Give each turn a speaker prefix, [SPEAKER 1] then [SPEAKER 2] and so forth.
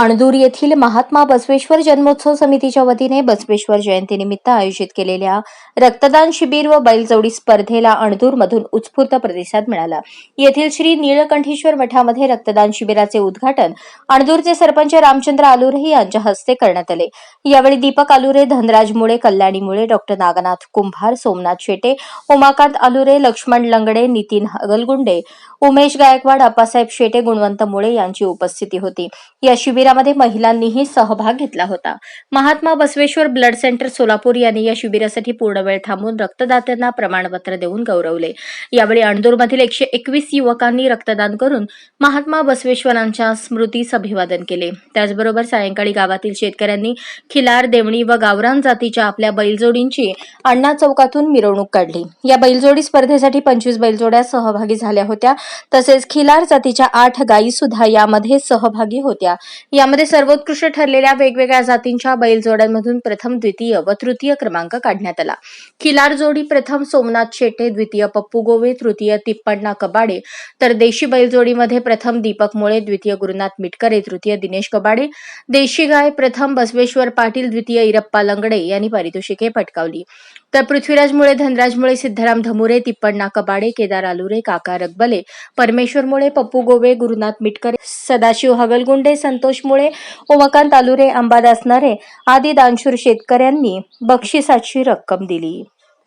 [SPEAKER 1] अणदूर येथील महात्मा बसवेश्वर जन्मोत्सव समितीच्या वतीने बसवेश्वर जयंतीनिमित्त आयोजित केलेल्या रक्तदान शिबिर व बैलजोडी स्पर्धेला अणदूरमधून उत्स्फूर्त प्रतिसाद मिळाला. येथील श्री नीळकंठेश्वर मठामध्ये रक्तदान शिबिराचे उद्घाटन अणदूरचे सरपंच रामचंद्र आलुरे यांच्या हस्ते करण्यात आले. यावेळी दीपक आलुरे धनराज मुळे कल्याणी मुळे डॉक्टर नागनाथ कुंभार सोमनाथ शेटे उमाकांत आलुरे लक्ष्मण लंगडे नितीन हगलगुंडे उमेश गायकवाड अप्पासाहेब शेटे गुणवंत मुळे यांची उपस्थिती होती. या शिबिरामध्ये महिलांनीही सहभाग घेतला होता. महात्मा बसवेश्वर ब्लड सेंटर सोलापूर यांनी या शिबिरासाठी पूर्ण वेळ थांबून रक्तदात्यांना प्रमाणपत्र देऊन गौरवले. यावेळी अणदूरमधील एकशे एकवीस युवकांनी रक्तदान करून महात्मा बसवेश्वरांच्या स्मृतीस अभिवादन केले. त्याचबरोबर सायंकाळी गावातील शेतकऱ्यांनी खिलार देवणी व गावरान जातीच्या आपल्या बैलजोडींची अण्णा चौकातून मिरवणूक काढली. या बैलजोडी स्पर्धेसाठी पंचवीस बैलजोड्या सहभागी झाल्या होत्या. तसेच खिलार जातीच्या आठ गायी सुद्धा यामध्ये सहभागी होत्या. यामध्ये सर्वोत्कृष्ट ठरलेल्या वेगवेगळ्या जातींच्या बैलजोड्यांमधून प्रथम द्वितीय व तृतीय क्रमांक काढण्यात आला. खिलार जोडी प्रथम सोमनाथ शेटे द्वितीय पप्पू गोवे तृतीय तिप्पण्णा कबाडे तर देशी बैलजोडीमध्ये प्रथम दीपक मुळे द्वितीय गुरुनाथ मिटकरे तृतीय दिनेश कबाडे देशी गाय प्रथम बसवेश्वर पाटील द्वितीय इरप्पा लंगडे यांनी पारितोषिके पटकावली. तर पृथ्वीराज मुळे धनराज मुळे सिद्धाराम धमुरे तिप्पण्णा कबाडे केदार आलुरे काका रगबले परमेश्वर मुळे पप्पू गोवे गुरुनाथ मिटकरे सदाशिव हगलगुंडे संतोष मुळे उमाकांत आलुरे अंबादास नरे आदी दानशूर शेतकऱ्यांनी बक्षिसाची रक्कम दिली.